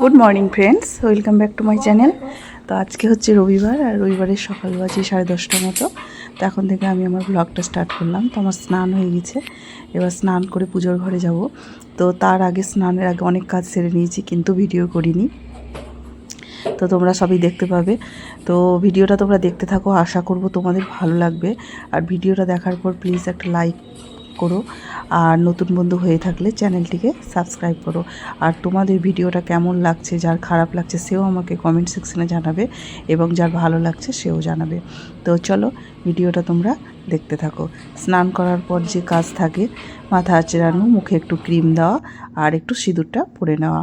Good morning friends welcome back to my channel তো আজকে হচ্ছে রবিবার, আর রবিবারের সকাল বাজে সাড়ে দশটার মতো। তো এখন থেকে আমি আমার ব্লগটা স্টার্ট করলাম। তো আমার স্নান হয়ে গেছে। এবার স্নান করে পুজোর ঘরে যাব। তো তার আগে স্নানের আগে অনেক কাজ সেরে নিয়েছি, কিন্তু ভিডিও করিনি। তো তোমরা সবই দেখতে পাবে। তো ভিডিওটা তোমরা দেখতে থাকো। আশা করব তোমাদের ভালো লাগবে। আর ভিডিওটা দেখার পর প্লিজ একটা লাইক করো। আর নতুন বন্ধু হয়ে থাকলে চ্যানেলটিকে সাবস্ক্রাইব করো। আর তোমাদের ভিডিওটা কেমন লাগছে, যার খারাপ লাগছে সেও আমাকে কমেন্ট সেকশনে জানাবে এবং যার ভালো লাগছে সেও জানাবে। তো চলো ভিডিওটা তোমরা দেখতে থাকো। স্নান করার পর যে কাজ থাকে, মাথা চেরানো মুখে একটু ক্রিম দেওয়া আর একটু সিঁদুরটা পরে নেওয়া।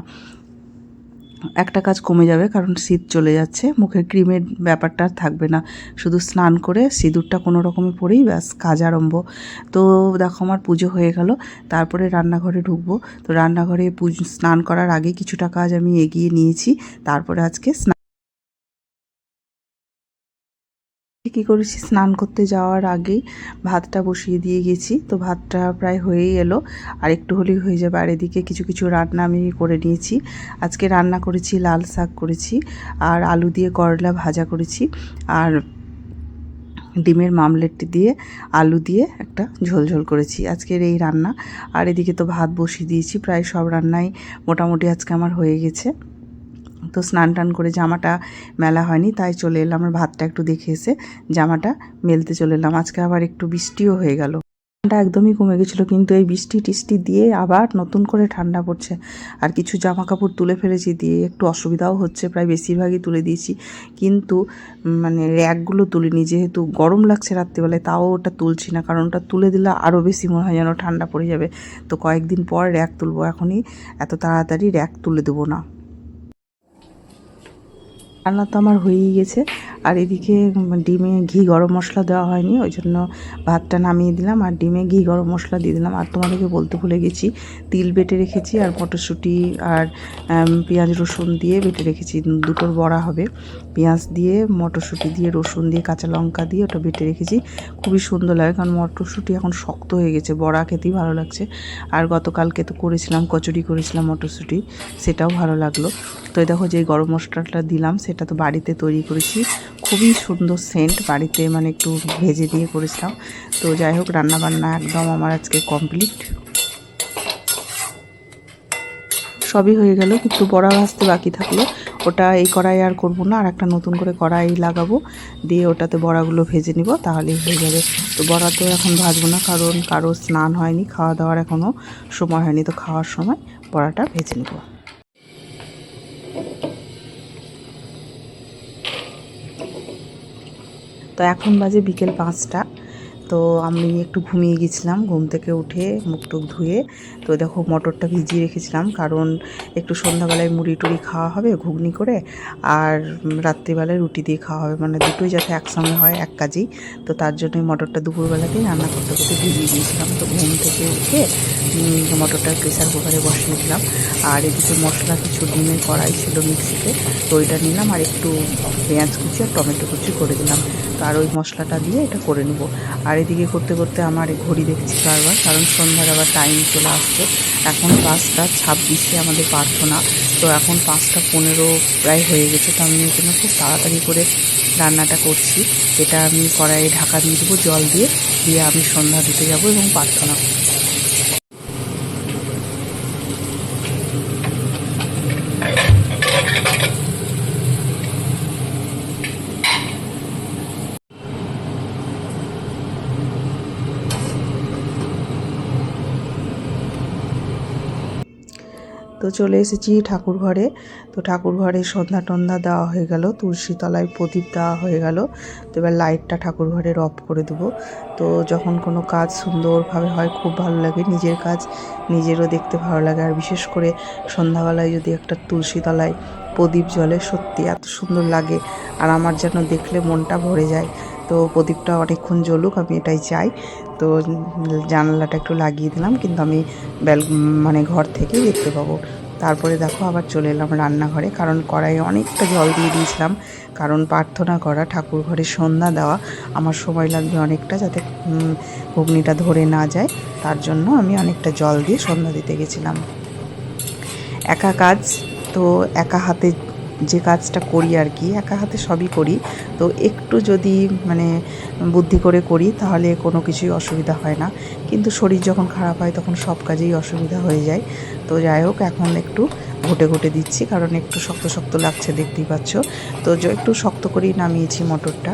একটা কাজ কমে যাবে, কারণ শীত চলে যাচ্ছে। মুখের ক্রিমের ব্যাপারটা থাকবে না। শুধু স্নান করে সিঁদুরটা কোনো রকমে পরেই ব্যাস, কাজ আরম্ভ। তো দেখো আমার পুজো হয়ে গেল, তারপরে রান্নাঘরে ঢুকবো। তো রান্নাঘরে পুজো, স্নান করার আগে কিছুটা কাজ আমি এগিয়ে নিয়েছি। তারপরে আজকে স্নান কী করেছি? স্নান করতে যাওয়ার আগেই ভাতটা বসিয়ে দিয়ে গেছি। তো ভাতটা প্রায় হয়েই এলো। আর একটু হলেই হয়ে যাবে। আর এদিকে কিছু কিছু রান্না আমি করে নিয়েছি। আজকে রান্না করেছি, লাল শাক করেছি। আর আলু দিয়ে করলা ভাজা করেছি। আর ডিমের মামলেটটি দিয়ে আলু দিয়ে একটা ঝোল ঝোল করেছি। আজকের এই রান্না। আর এদিকে তো ভাত বসিয়ে দিয়েছি। প্রায় সব রান্নাই মোটামুটি আজকে আমার হয়ে গেছে। তো স্নান টান করে জামাটা মেলা হয়নি, তাই চলে এলাম। আমার ভাতটা একটু দেখে এসে জামাটা মেলতে চলে এলাম। আজকে আবার একটু বৃষ্টিও হয়ে গেল। ঠান্ডা একদমই কমে গেছিল, কিন্তু এই বৃষ্টি টিষ্টি দিয়ে আবার নতুন করে ঠান্ডা পড়ছে। আর কিছু জামা কাপড় তুলে ফেলেছি দিয়ে একটু অসুবিধাও হচ্ছে, প্রায় বেশিরভাগই তুলে দিয়েছি। কিন্তু মানে র্যাকগুলো তুলিনি, যেহেতু গরম লাগছে রাত্রিবেলায়, তাও ওটা তুলছি না। কারণ ওটা তুলে দিলে আরও বেশি মনে হয় যেন ঠান্ডা পড়ে যাবে। তো কয়েকদিন পর র্যাক তুলবো। এখনই এত তাড়াতাড়ি র্যাক তুলে দেবো না। রান্না তো আমার হয়েই গেছে। আর এদিকে ডিমে ঘি গরম মশলা দেওয়া হয়নি, ওই জন্য ভাতটা নামিয়ে দিলাম আর ডিমে ঘি গরম মশলা দিয়ে দিলাম। আর তোমাদেরকে বলতে ভুলে গেছি, তিল বেটে রেখেছি আর মটরশুঁটি আর পেঁয়াজ রসুন দিয়ে বেটে রেখেছি, দুটোর বড়া হবে। পেঁয়াজ দিয়ে, মটরশুঁটি দিয়ে, রসুন দিয়ে, কাঁচা লঙ্কা দিয়ে ওটা বেটে রেখেছি। খুবই সুন্দর লাগে কারণ মটরশুঁটি এখন শক্ত হয়ে গেছে, বড়া খেতেই ভালো লাগছে। আর গতকালকে তো করেছিলাম, কচুরি করেছিলাম মটরশুঁটি, সেটাও ভালো লাগল। তো দেখো যে গরম মশলাটা দিলাম, সেটা তো বাড়িতে তৈরি করেছি। খুবই সুন্দর সেন্ট বাড়িতে মানে একটু ভেজে দিয়ে করেছিলাম। তো যাই হোক, রান্নাবান্না একদম আমার আজকে কমপ্লিট সবই হয়ে গেল, কিন্তু বড়া ভাজতে বাকি থাকল। ওটা এই কড়াই আর করব না, আর একটা নতুন করে কড়াই লাগাবো। দিয়ে ওটাতে বড়াগুলো ভেজে নিব, তাহলেই হয়ে যাবে। তো বড়া তো এখন ভাজবো না, কারণ কারও স্নান হয়নি, খাওয়া দাওয়ার এখনও সময় হয়নি। তো খাওয়ার সময় বড়াটা ভেজে নেব। তো এখন বাজে বিকেল পাঁচটা। তো আমি একটু ঘুমিয়ে গেছিলাম, ঘুম থেকে উঠে মুখ টুক ধুয়ে। তো দেখো মটরটা ভিজিয়ে রেখেছিলাম, কারণ একটু সন্ধ্যাবেলায় মুড়ি টুড়ি খাওয়া হবে, ঘুগনি করে, আর রাত্রিবেলায় রুটি দিয়ে খাওয়া হবে। মানে দুটোই যাতে একসঙ্গে হয়, এক কাজেই। তো তার জন্যই মটরটা দুপুরবেলাতেই রান্না করতে করতে ভিজিয়ে দিয়েছিলাম। তো ঘুম থেকে উঠে মটরটা প্রেসার কুকারে বসিয়ে দিলাম। আর এদিকে মশলা কিছু ডিমের কড়াই ছিল মিক্সিতে, তো ওইটা নিলাম। আর একটু পেঁয়াজ কুচি আর টমেটো কুচি করে দিলাম। আর ওই মশলাটা দিয়ে এটা করে নেব। আর এদিকে করতে করতে আমার ঘড়ি দেখছি বারবার, কারণ সন্ধ্যার আবার টাইম চলে আসছে। এখন পাঁচটা ছাব্বিশে আমাদের প্রার্থনা। তো এখন পাঁচটা পনেরো প্রায় হয়ে গেছে, তো আমি ওই জন্য খুব তাড়াতাড়ি করে রান্নাটা করছি। এটা আমি কড়াইয়ে ঢাকা দিয়ে দেবো জল দিয়ে দিয়ে আমি সন্ধ্যা দিতে যাব এবং প্রার্থনা করব তো চলে এসেছি ঠাকুর ঘরে। তো ঠাকুর ঘরে সন্ধ্যা টন্ধা দেওয়া হয়ে গেল তুলসী তলায় প্রদীপ দেওয়া হয়ে গেল। তো এবার লাইটটা ঠাকুর অফ করে দেবো। তো যখন কোনো কাজ সুন্দরভাবে হয়, খুব ভালো লাগে। নিজের কাজ নিজেরও দেখতে ভালো লাগে। আর বিশেষ করে সন্ধ্যাবেলায় যদি একটা তুলসী তলায় প্রদীপ জ্বলে, সত্যি এত সুন্দর লাগে। আর আমার যেন দেখলে মনটা ভরে যায়। তো প্রদীপটা অনেকক্ষণ জ্বলুক, আমি এটাই চাই। তো জানালাটা একটু লাগিয়ে দিলাম, কিন্তু আমি ব্যাল মানে ঘর থেকেই দেখতে পাবো। তারপরে দেখো আবার চলে এলাম রান্নাঘরে, কারণ কড়াইয়ে অনেকটা জল দিয়ে দিয়েছিলাম। কারণ প্রার্থনা করা, ঠাকুর ঘরে সন্ধ্যা দেওয়া, আমার সময় লাগবে অনেকটা যাতে ঘুগনিটা ধরে না যায়। তার জন্য আমি অনেকটা জল দিয়ে সন্ধ্যা দিতে গেছিলাম। একা কাজ, তো একা হাতে যে কাজটা করি আর কি, একা হাতে সবই করি। তো একটু যদি মানে বুদ্ধি করে করি, তাহলে কোনো কিছুই অসুবিধা হয় না। কিন্তু শরীর যখন খারাপ হয়, তখন সব কাজেই অসুবিধা হয়ে যায়। তো যাই হোক, এখন একটু ঘটে ঘটে দিচ্ছি, কারণ একটু শক্ত শক্ত লাগছে, দেখতেই পাচ্ছ। তো একটু শক্ত করেই নামিয়েছি মটরটা।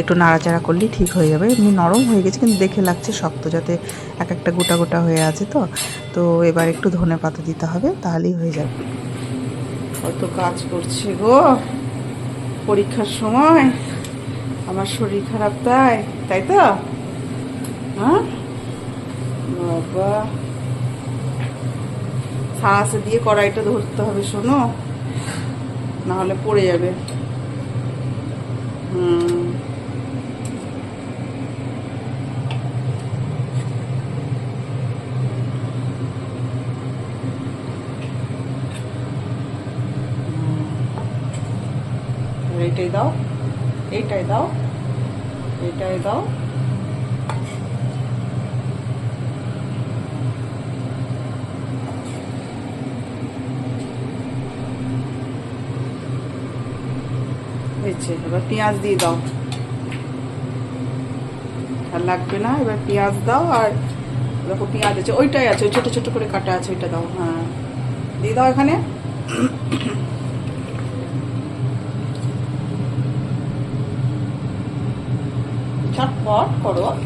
একটু নাড়াচাড়া করলেই ঠিক হয়ে যাবে। এমনি নরম হয়ে গেছে, কিন্তু দেখে লাগছে শক্ত, যাতে এক একটা গোটা গোটা হয়ে আছে তো। তো এবার একটু ধনে পাতা দিতে হবে, তাহলেই হয়ে যাবে। কত কাজ করছি গো। পরীক্ষার সময় আমার শরীর খারাপ তাই তাই তো? হ্যাঁ? বাবা। ছাঁচে দিয়ে কড়াইটা ধরতে হবে, শোনো। না হলে পড়ে যাবে। হুম আর এইটাই দাও এইটাই দাও এইটাই দাও। হয়েছে এবার পেঁয়াজ দিয়ে দাও। আর লাগবে না, এবার পেঁয়াজ দাও, আর দেখো পেঁয়াজ আছে, ওইটাই আছে ছোটো ছোটো করে কাটা আছে, ওইটা দাও হ্যাঁ। দিয়ে দাও এখানে। ছটপট করো।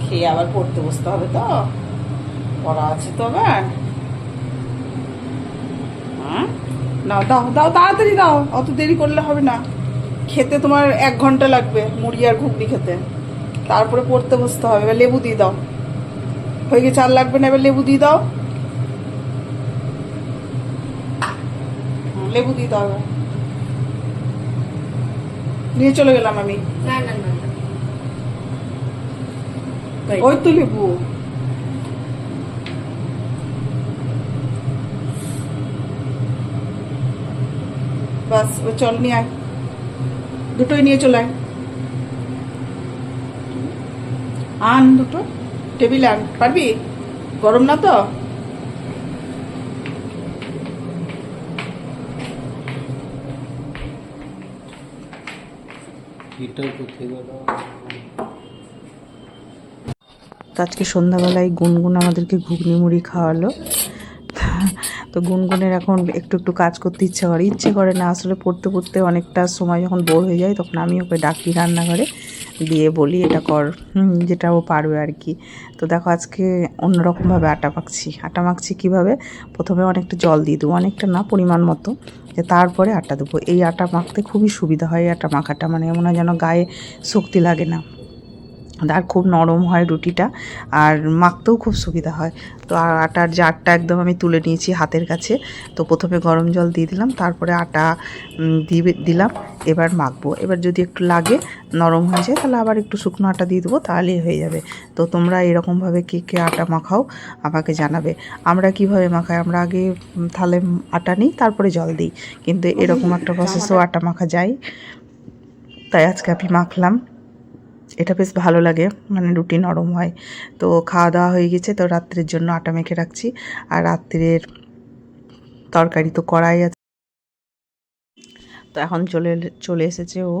খেয়ে আবার পড়তে বসতে হবে তো? পড়া আছে তো আবার? নাও, দাও দাও, তাড়াতাড়ি দাও। অত দেরি করলে হবে না। খেতে তোমার এক ঘণ্টা লাগবে মুড়ি আর ঘুগনি খেতে। তারপরে পড়তে বসতে হবে। এবার লেবু দিয়ে দাও। হয়ে গেছে, আর লাগবে না, এবার লেবু দিয়ে দাও। লেবু দিয়ে দাও নিয়ে চলে গেলাম আমি। না না না না। ওই তো লেবু বাস ও চল নিয়ে আয় দুটোই নিয়ে চলে আয় আন দুটো টেবিলে আন পারবি গরম না তো আজকে সন্ধ্যাবেলায় গুনগুন আমাদেরকে ঘুগনি মুড়ি খাওয়ালো। তো গুনগুনের এখন একটু একটু কাজ করতে ইচ্ছে করে। ইচ্ছে করে না, আসলে পড়তে পড়তে অনেকটা সময় যখন বোর হয়ে যায় তখন আমি ওকে ডাকি রান্নাঘরে, দিয়ে বলি, এটা কর যেটা ও পারবে আর কি। তো দেখো আজকে অন্যরকমভাবে আটা মাখছি। আটা মাখছি কীভাবে? প্রথমে অনেকটা জল দিয়ে দেবো, অনেকটা না, পরিমাণ মতো, যে তারপরে আটা দেবো। এই আটা মাখতে খুবই সুবিধা হয়, এই আটা মাখাটা। মানে এমন হয় যেন গায়ে শক্তি লাগে না। আর খুব নরম হয় রুটিটা, আর মাখতেও খুব সুবিধা হয়। তো আর আটার জারটা একদম আমি তুলে নিয়েছি হাতের কাছে, তো প্রথমে গরম জল দিয়ে দিলাম, তারপরে আটা দিয়ে দিলাম, এবার মাখবো। এবার যদি একটু লাগে, নরম হয়ে যায়, তাহলে আবার একটু শুকনো আটা দিয়ে দেবো, তাহলেই হয়ে যাবে। তো তোমরা এরকমভাবে কে কে আটা মাখাও, আমাকে জানাবে। আমরা কীভাবে মাখাই? আমরা আগে তাহলে আটা নিই, তারপরে জল দিই। কিন্তু এরকম একটা প্রসেসও আটা মাখা যায়। তাই আজকে আমি মাখলাম। এটা বেশ ভালো লাগে মানে রুটি নরম হয়। তো খাওয়া দাওয়া হয়ে গেছে, তো রাত্রের জন্য আটা মেখে রাখছি। আর রাত্রের তরকারি তো করাই আছে। তো এখন চলে চলে এসেছে ও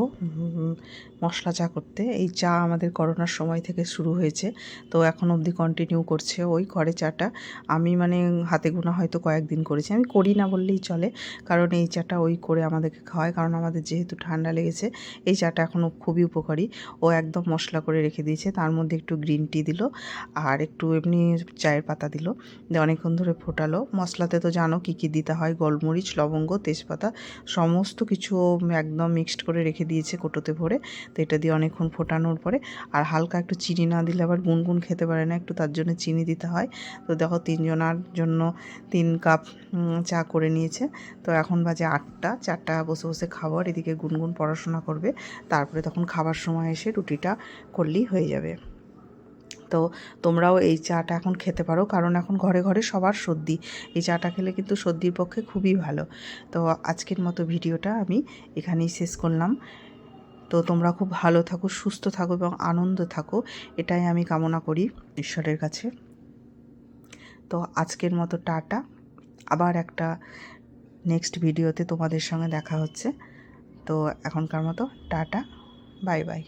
মশলা চা করতে। এই চা আমাদের করোনার সময় থেকে শুরু হয়েছে, তো এখন অবধি কন্টিনিউ করছে ওই করে চাটা। আমি মানে হাতে গোনা হয়তো কয়েকদিন করেছি। আমি করি না বললেই চলে, কারণ এই চাটা ওই করে আমাদেরকে খাওয়ায়, কারণ আমাদের যেহেতু ঠান্ডা লেগেছে, এই চাটা এখনও খুবই উপকারী। ও একদম মশলা করে রেখে দিয়েছে, তার মধ্যে একটু গ্রিন টি দিল, আর একটু এমনি চায়ের পাতা দিল। দিয়ে অনেকক্ষণ ধরে ফোটালো। মশলাতে তো জানো কী কী দিতে হয়? গোলমরিচ, লবঙ্গ, তেজপাতা, সমস্ত কিছু ও একদম মিক্সড করে রেখে দিয়েছে কোটোতে ভরে। তো এটা দিয়ে অনেকক্ষণ ফোটানোর পরে আর হালকা একটু চিনি না দিলে আবার গুনগুন খেতে পারে না, একটু তার জন্য চিনি দিতে হয়। তো দেখো তিনজনার জন্য তিন কাপ চা করে নিয়েছে। তো এখন বাজে আটটা, চারটা বসে বসে খাবার এদিকে গুনগুন পড়াশোনা করবে। তারপরে তখন খাবার সময় এসে রুটিটা করলেই হয়ে যাবে। তো তোমরাও এই চাটা এখন খেতে পারো, কারণ এখন ঘরে ঘরে সবার সর্দি। এই চাটা খেলে কিন্তু সর্দির পক্ষে খুবই ভালো। তো আজকের মতো ভিডিওটা আমি এখানেই শেষ করলাম। তো তোমরা খুব ভালো থাকো, সুস্থ থাকো এবং আনন্দ থাকো। এটাই আমি কামনা করি ঈশ্বরের কাছে। তো আজকের মতো টাটা। আবার একটা নেক্সট ভিডিওতে তোমাদের সঙ্গে দেখা হচ্ছে। তো এখনকার মতো টাটা, বাই বাই।